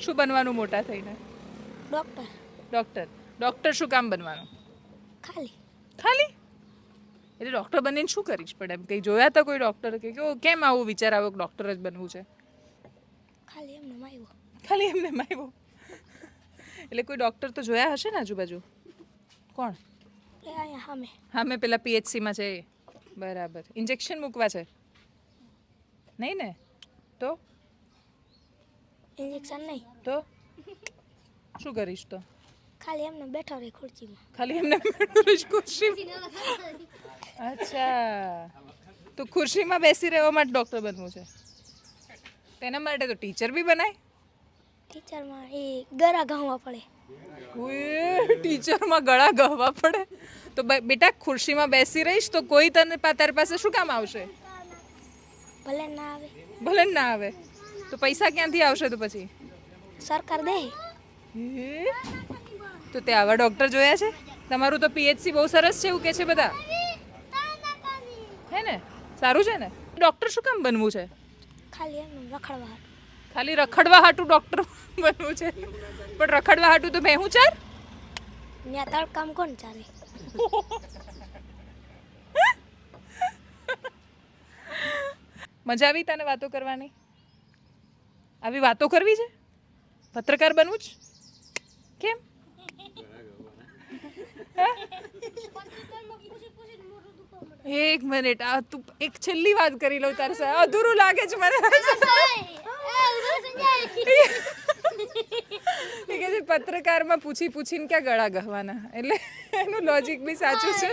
શું બનવાનું મોટા થઈને? ડૉક્ટર. ડૉક્ટર. ડૉક્ટર શું કામ બનવાનું? ખાલી. ખાલી? એટલે ડૉક્ટર બનીને શું કરીશ પડે એમ કંઈ જોયા તો કોઈ ડૉક્ટર કે કેવો કેમ આવું વિચાર આવ્યો કે ડૉક્ટર જ બનવું છે? ખાલી એમને માર્યો. ખાલી એમને એમ એટલે કોઈ ડૉક્ટર તો જોયા હશે ને આજુબાજુ? કોણ? હામે. હામે પેલા પીએચસીમાં છે. બરાબર. ઇન્જેક્શન મૂકવા છે? નહીં ને? તો? ઇન્જેક્શન નહીં. તો? શું કરીશ તો? ખાલી એમને બેઠો રહે ખુરશીમાં. ખાલી એમને ખુરશી અચ્છા. તો ખુરશીમાં બેસી રહેવા માટે ડૉક્ટર બનવું છે. તેના માટે તો ટીચર બી બનાય. ટીચરમાં એ ગળા ગાવા પડે. ટીચરમાં ગળા ગાવા પડે. તો બેટા ખુરશીમાં બેસી રહીશ તો કોઈ તને તારી પાસે શું કામ આવશે? ભલે ના આવે. ભલે ના આવે. તો પૈસા ક્યાંથી આવશે તો પછી? સરકાર દે. હે? તો તે આવા ડૉક્ટર જોયા છે? તમારું તો પીએચસી બહુ સરસ છે એવું કે છે બધા? હે ને? સારું છે ને? ડૉક્ટર શું કામ બનવું છે? ખાલી રખડવા ખાલી રખડવા હાટું ડૉક્ટર બનવું છે? પણ રખડવા હાટું તો મેં હું ચાર? ત્યાં કામ કોણ ચાલે? મજા આવી તને વાતો કરવાની? આવી વાતો કરવી છે? પત્રકાર બનવું જ? કેમ? એક મિનિટ આ તું એક છેલ્લી વાત કરી લઉં તારે અધૂરું લાગે છે મને. કે છે, પત્રકારમાં પૂછી પૂછીને ક્યાં ગળા ગહવાના. એટલે એનું લોજિક બી સાચું છે.